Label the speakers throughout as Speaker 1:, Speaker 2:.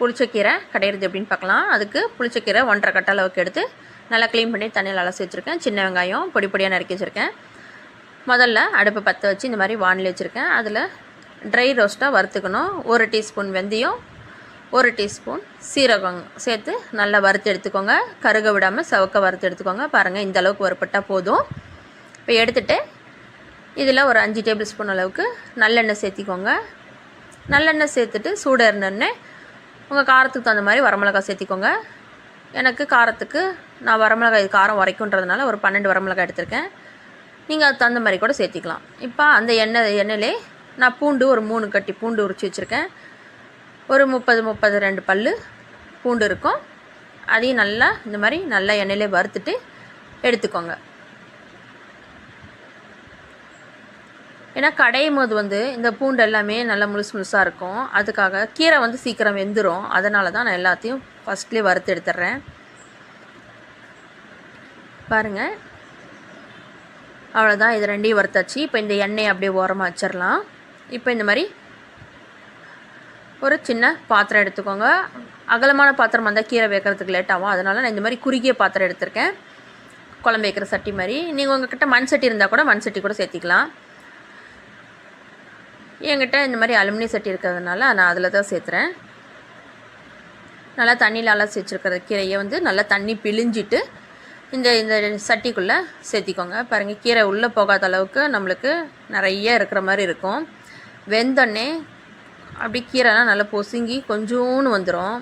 Speaker 1: புளிச்சக்கீரை கடையிறது எப்படின்னு பார்க்கலாம். அதுக்கு புளிச்சக்கீரை ஒன்றரை கட்ட அளவுக்கு எடுத்து நல்லா க்ளீன் பண்ணி தண்ணியில் அலசி வச்சுருக்கேன். சின்ன வெங்காயம் பொடி பொடியாக நறுக்கி வச்சுருக்கேன். முதல்ல அடுப்பை பற்ற வச்சு இந்த மாதிரி வானிலை வச்சுருக்கேன். அதில் ட்ரை ரோஸ்ட்டாக வறுத்துக்கணும். ஒரு டீஸ்பூன் வெந்தயம் ஒரு டீஸ்பூன் சீரகம் சேர்த்து நல்லா வறுத்து எடுத்துக்கோங்க. கருக விடாமல் சவக்க வறுத்து எடுத்துக்கோங்க. பாருங்கள் இந்த அளவுக்கு வறுப்பட்டால் போதும். இப்போ எடுத்துகிட்டு இதில் ஒரு அஞ்சு டேபிள் ஸ்பூன் அளவுக்கு நல்லெண்ணெய் சேர்த்திக்கோங்க. நல்லெண்ணெய் சேர்த்துட்டு சூடு இருந்தோடனே உங்கள் காரத்துக்கு தகுந்த மாதிரி வரமிளகாய் சேர்த்திக்கோங்க. எனக்கு காரத்துக்கு நான் வரமிளகாய் இது காரம் உரைக்குன்றதுனால ஒரு பன்னெண்டு வரமிளகாய் எடுத்திருக்கேன். நீங்கள் அதுக்கு தகுந்த மாதிரி கூட சேர்த்திக்கலாம். இப்போ அந்த எண்ணெய் எண்ணெயிலே நான் பூண்டு ஒரு மூணு கட்டி பூண்டு உரிச்சு வச்சுருக்கேன். ஒரு முப்பது முப்பது ரெண்டு பல் பூண்டு இருக்கும். அதையும் நல்லா இந்த மாதிரி நல்லா எண்ணெயிலே வறுத்துட்டு எடுத்துக்கோங்க. ஏன்னா கடையும் போது வந்து இந்த பூண்டு எல்லாமே நல்லா முழுசு முழுசாக இருக்கும். அதுக்காக கீரை வந்து சீக்கிரம் வெந்துடும் அதனால தான் நான் எல்லாத்தையும் ஃபஸ்ட்லேயே வறுத்து எடுத்துடுறேன். பாருங்கள் அவ்வளோதான் இது ரெண்டையும் வறுத்தாச்சு. இப்போ இந்த எண்ணெயை அப்படியே ஓரமாக வச்சிடலாம். இப்போ இந்த மாதிரி ஒரு சின்ன பாத்திரம் எடுத்துக்கோங்க. அகலமான பாத்திரம் வந்தால் கீரை வைக்கிறதுக்கு லேட் ஆகும். அதனால் நான் இந்த மாதிரி குறுகிய பாத்திரம் எடுத்திருக்கேன். குழம்பு வைக்கிற சட்டி மாதிரி. நீங்கள் உங்ககிட்ட மண் சட்டி இருந்தால் கூட மண் சட்டி கூட சேர்த்திக்கலாம். என்கிட்ட இந்த மாதிரி அலுமினிய சட்டி இருக்கிறதுனால நான் அதில் தான் சேர்த்துறேன். நல்லா தண்ணியில் அலசி வச்சுருக்கிற கீரையை வந்து நல்லா தண்ணி பிழிஞ்சிட்டு இந்த இந்த சட்டிக்குள்ளே சேர்த்திக்கோங்க. பாருங்கள் கீரை உள்ளே போகாத அளவுக்கு நம்மளுக்கு நிறைய இருக்கிற மாதிரி இருக்கும். வெந்தோடனே அப்படி கீரைலாம் நல்லா பொசுங்கி கொஞ்சோன்னு வந்துடும்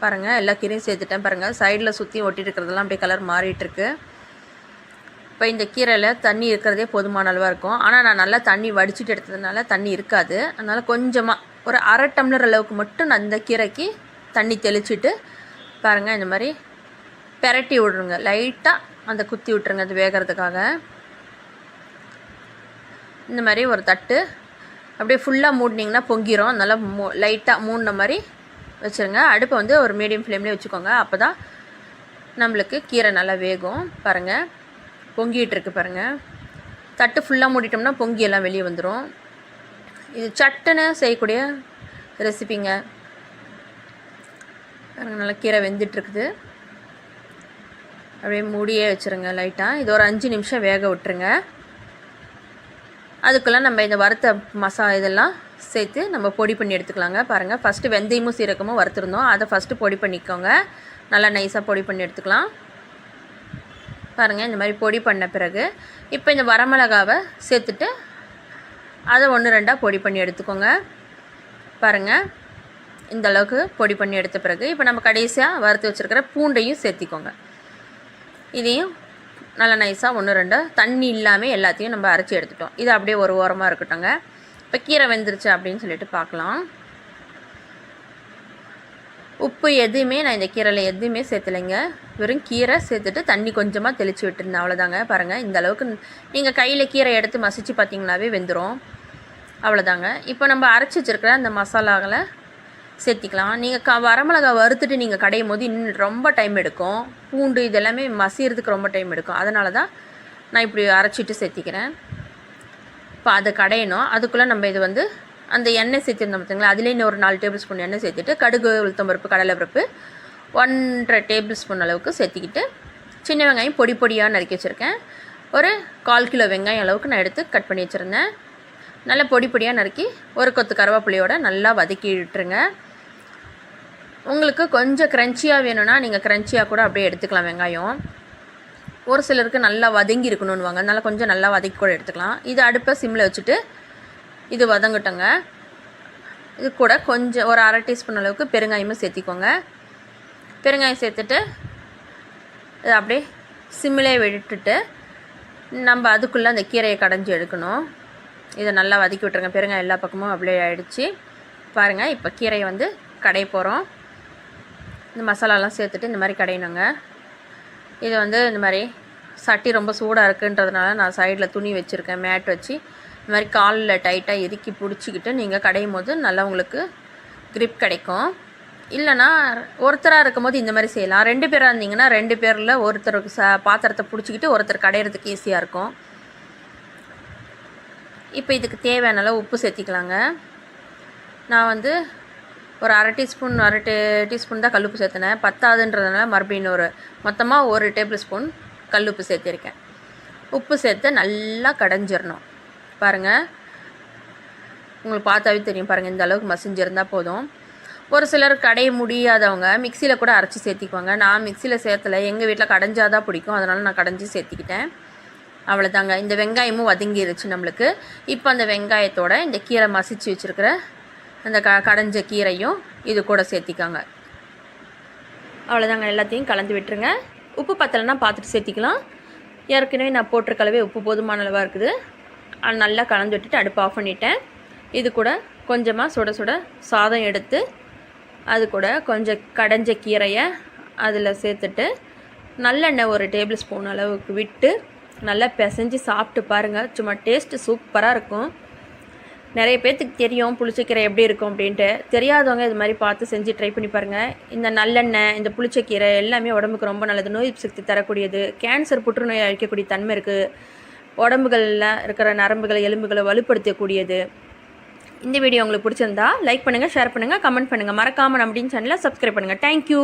Speaker 1: பாருங்கள் எல்லா கீரையும் சேர்த்துட்டேன். பாருங்கள் சைடில் சுற்றி ஒட்டிட்டு இருக்கிறதெல்லாம் அப்படியே கலர் மாறிட்டுருக்கு இப்போ இந்த கீரையில் தண்ணி இருக்கிறதே போதுமான அளவாக இருக்கும். ஆனால் நான் நல்லா தண்ணி வடிச்சிட்டு எடுத்ததுனால தண்ணி இருக்காது. அதனால் கொஞ்சமாக ஒரு அரை டம்ளர் அளவுக்கு மட்டும் நான் இந்த கீரைக்கு தண்ணி தெளிச்சிட்டு பாருங்கள் இந்த மாதிரி பெரட்டி விட்ருங்க லைட்டாக அந்த குத்தி விட்ருங்க அது வேகிறதுக்காக. இந்த மாதிரி ஒரு தட்டு அப்படியே ஃபுல்லாக மூடினீங்கன்னா பொங்கிரும். நல்லா மூ லைட்டாக மூடின மாதிரி வச்சுருங்க. அடுப்பை வந்து ஒரு மீடியம் ஃப்ளேம்லேயே வச்சுக்கோங்க. அப்போ தான் நம்மளுக்கு கீரை நல்லா வேகும். பாருங்கள் பொங்கிட்டு இருக்கு பாருங்கள் தட்டு ஃபுல்லாக மூடிட்டோம்னா பொங்கி எல்லாம் வெளியே வந்துடும் இது சட்டுன்னு செய்யக்கூடிய ரெசிபிங்க பாருங்கள் நல்லா கீரை வெந்துட்டுருக்குது. அப்படியே மூடியே வச்சுருங்க லைட்டாக இது ஒரு அஞ்சு நிமிஷம் வேக விட்டுருங்க. அதுக்கெல்லாம் நம்ம இந்த வறுத்த மசா இதெல்லாம் சேர்த்து நம்ம பொடி பண்ணி எடுத்துக்கலாங்க. பாருங்கள் ஃபஸ்ட்டு வெந்தயமும் சீரகமும் வறுத்துருந்தோம். அதை ஃபஸ்ட்டு பொடி பண்ணிக்கோங்க. நல்லா நைஸாக பொடி பண்ணி எடுத்துக்கலாம். பாருங்கள் இந்த மாதிரி பொடி பண்ண பிறகு இப்போ இந்த வரமிளகாவை சேர்த்துட்டு அதை ஒன்று ரெண்டாக பொடி பண்ணி எடுத்துக்கோங்க. பாருங்கள் இந்த அளவுக்கு பொடி பண்ணி எடுத்த பிறகு இப்போ நம்ம கடைசியாக வறுத்து வச்சுருக்கிற பூண்டையும் சேர்த்திக்கோங்க. இதையும் நல்லா நைஸாக ஒன்று ரெண்டு தண்ணி இல்லாமல் எல்லாத்தையும் நம்ம அரைச்சி எடுத்துட்டோம். இது அப்படியே ஒரு ஓரமாக இருக்கட்டும்ங்க. இப்போ கீரை வெந்துருச்சு அப்படின்னு சொல்லிட்டு பார்க்கலாம். உப்பு எதுவுமே நான் இந்த கீரையில் எதுவுமே சேர்த்துலைங்க. வெறும் கீரை சேர்த்துட்டு தண்ணி கொஞ்சமாக தெளித்து விட்டுருந்தேன். அவ்வளோதாங்க பாருங்கள் இந்த அளவுக்கு நீங்கள் கையில் கீரை எடுத்து மசிச்சு பார்த்தீங்கன்னாவே வெந்துடும் அவ்வளோதாங்க இப்போ நம்ம அரைச்சி வச்சுருக்கிற அந்த மசாலாவில் சேர்த்திக்கலாம். நீங்கள் க வரமிளகா வறுத்துட்டு நீங்கள் கடையும் போது இன்னும் ரொம்ப டைம் எடுக்கும். பூண்டு இதெல்லாமே மசியறதுக்கு ரொம்ப டைம் எடுக்கும். அதனால தான் நான் இப்படி அரைச்சிட்டு சேர்த்திக்கிறேன். இப்போ அதை கடையணும். அதுக்குள்ளே நம்ம இது வந்து அந்த எண்ணெய் சேர்த்துருந்தோம் பார்த்தீங்களா அதுலேயே இன்னும் ஒரு நாலு டேபிள் ஸ்பூன் எண்ணெய் சேர்த்துட்டு கடுகு உளுத்தம் பருப்பு கடலை பருப்பு ஒன்றரை டேபிள் ஸ்பூன் அளவுக்கு சேர்த்திக்கிட்டு சின்ன வெங்காயம் பொடி பொடியாக நறுக்கி வச்சுருக்கேன். ஒரு கால் கிலோ வெங்காயம் அளவுக்கு நான் எடுத்து கட் பண்ணி வச்சுருந்தேன். நல்லா பொடி பொடியாக நறுக்கி ஒரு கொத்து கருவேப்பிலையோட நல்லா வதக்கி விட்டுருங்க. உங்களுக்கு கொஞ்சம் க்ரன்ச்சியாக வேணும்னா நீங்கள் க்ரன்ச்சியாக கூட அப்படியே எடுத்துக்கலாம் வெங்காயம். ஒரு சிலருக்கு நல்லா வதங்கி இருக்கணும்னுவாங்க. அதனால் கொஞ்சம் நல்லா வதக்கி கூட எடுத்துக்கலாம். இது அடுப்பை சிம்மில் வச்சுட்டு இது வதங்கட்டங்க. இது கூட கொஞ்சம் ஒரு அரை டீஸ்பூன் அளவுக்கு பெருங்காயமும் சேர்த்திக்கோங்க. பெருங்காயம் சேர்த்துட்டு இது அப்படியே சிம்மிலே விட்டுட்டு நம்ம அதுக்குள்ளே அந்த கீரையை கடைஞ்சி எடுக்கணும். இதை நல்லா வதக்கி விட்ருங்க பெருங்காயம் எல்லா பக்கமும் அப்படியே ஆகிடுச்சி பாருங்கள் இப்போ கீரையை வந்து கடைய போகிறோம் இந்த மசாலாலாம் சேர்த்துட்டு இந்த மாதிரி கடையணுங்க. இது வந்து இந்த மாதிரி சட்டி ரொம்ப சூடாக இருக்குன்றதுனால நான் சைடில் துணி வச்சுருக்கேன் மேட் வச்சு. இந்த மாதிரி காலில் டைட்டாக இறுக்கி பிடிச்சிக்கிட்டு நீங்கள் கடையும் போது நல்லா உங்களுக்கு க்ரிப் கிடைக்கும். இல்லைன்னா ஒருத்தராக இருக்கும்போது இந்த மாதிரி செய்யலாம். ரெண்டு பேராக இருந்தீங்கன்னா ரெண்டு பேரில் ஒருத்தருக்கு ச பாத்திரத்தை பிடிச்சிக்கிட்டு ஒருத்தர் கடையிறதுக்கு ஈஸியாக இருக்கும். இப்போ இதுக்கு தேவையான அளவு உப்பு சேர்த்திக்கலாங்க. நான் வந்து ஒரு அரை டீஸ்பூன் அரை டீ டீஸ்பூன் தான் கல்லுப்பு சேர்த்துனேன். பத்தாதுன்றதுனால மறுபடியும் ஒரு மொத்தமாக ஒரு டேபிள் ஸ்பூன் கல்லுப்பு சேர்த்திருக்கேன். உப்பு சேர்த்து நல்லா கடைஞ்சிடணும் பாருங்கள் உங்களுக்கு பார்த்தாவே தெரியும் பாருங்கள் இந்த அளவுக்கு மசிஞ்சிருந்தால் போதும். ஒரு சிலர் கடைய முடியாதவங்க மிக்சியில் கூட அரைச்சி சேர்த்திக்குவாங்க. நான் மிக்சியில் சேர்த்தல எங்கள் வீட்டில் கடைஞ்சாதான் பிடிக்கும். அதனால் நான் கடைஞ்சி சேர்த்திக்கிட்டேன். அவ்வளோதாங்க இந்த வெங்காயமும் வதங்கிருச்சு நம்மளுக்கு. இப்போ அந்த வெங்காயத்தோட இந்த கீரை மசிச்சு வச்சுருக்கிற அந்த க கடைஞ்ச கீரையும் இது கூட சேர்த்திக்காங்க. அவ்வளோதாங்க எல்லாத்தையும் கலந்து விட்டுருங்க. உப்பு பத்தலைன்னா பார்த்துட்டு சேர்த்திக்கலாம். ஏற்கனவே நான் போட்டிருக்கலவே உப்பு போதுமான அளவாக இருக்குது. நல்லா கலந்து விட்டுட்டு அடுப்பு ஆஃப் பண்ணிட்டேன். இது கூட கொஞ்சமாக சுட சுட சாதம் எடுத்து அது கூட கொஞ்சம் கடைஞ்ச கீரையை அதில் சேர்த்துட்டு நல்லெண்ணெய் ஒரு டேபிள் ஸ்பூன் அளவுக்கு விட்டு நல்லா பிசைஞ்சு சாப்பிட்டு பாருங்கள் சும்மா டேஸ்ட்டு சூப்பராக இருக்கும். நிறைய பேர்த்துக்கு தெரியும் புளிச்சக்கீரை எப்படி இருக்கும் அப்படின்ட்டு. தெரியாதவங்க இது மாதிரி பார்த்து செஞ்சு ட்ரை பண்ணி பாருங்கள் இந்த நல்லெண்ணெய் இந்த புளிச்சக்கீரை எல்லாமே உடம்புக்கு ரொம்ப நல்லது. நோய் சக்தி தரக்கூடியது. கேன்சர் புற்றுநோய் அழிக்கக்கூடிய தன்மை இருக்குது உடம்புகளில் இருக்கிற நரம்புகளை எலும்புகளை வலுப்படுத்தக்கூடியது. இந்த வீடியோ உங்களுக்கு பிடிச்சிருந்தா லைக் பண்ணுங்கள் ஷேர் பண்ணுங்கள் கமெண்ட் பண்ணுங்கள் மறக்காமல் நம்ம சேனலை சப்ஸ்கிரைப் பண்ணுங்கள் தேங்க்யூ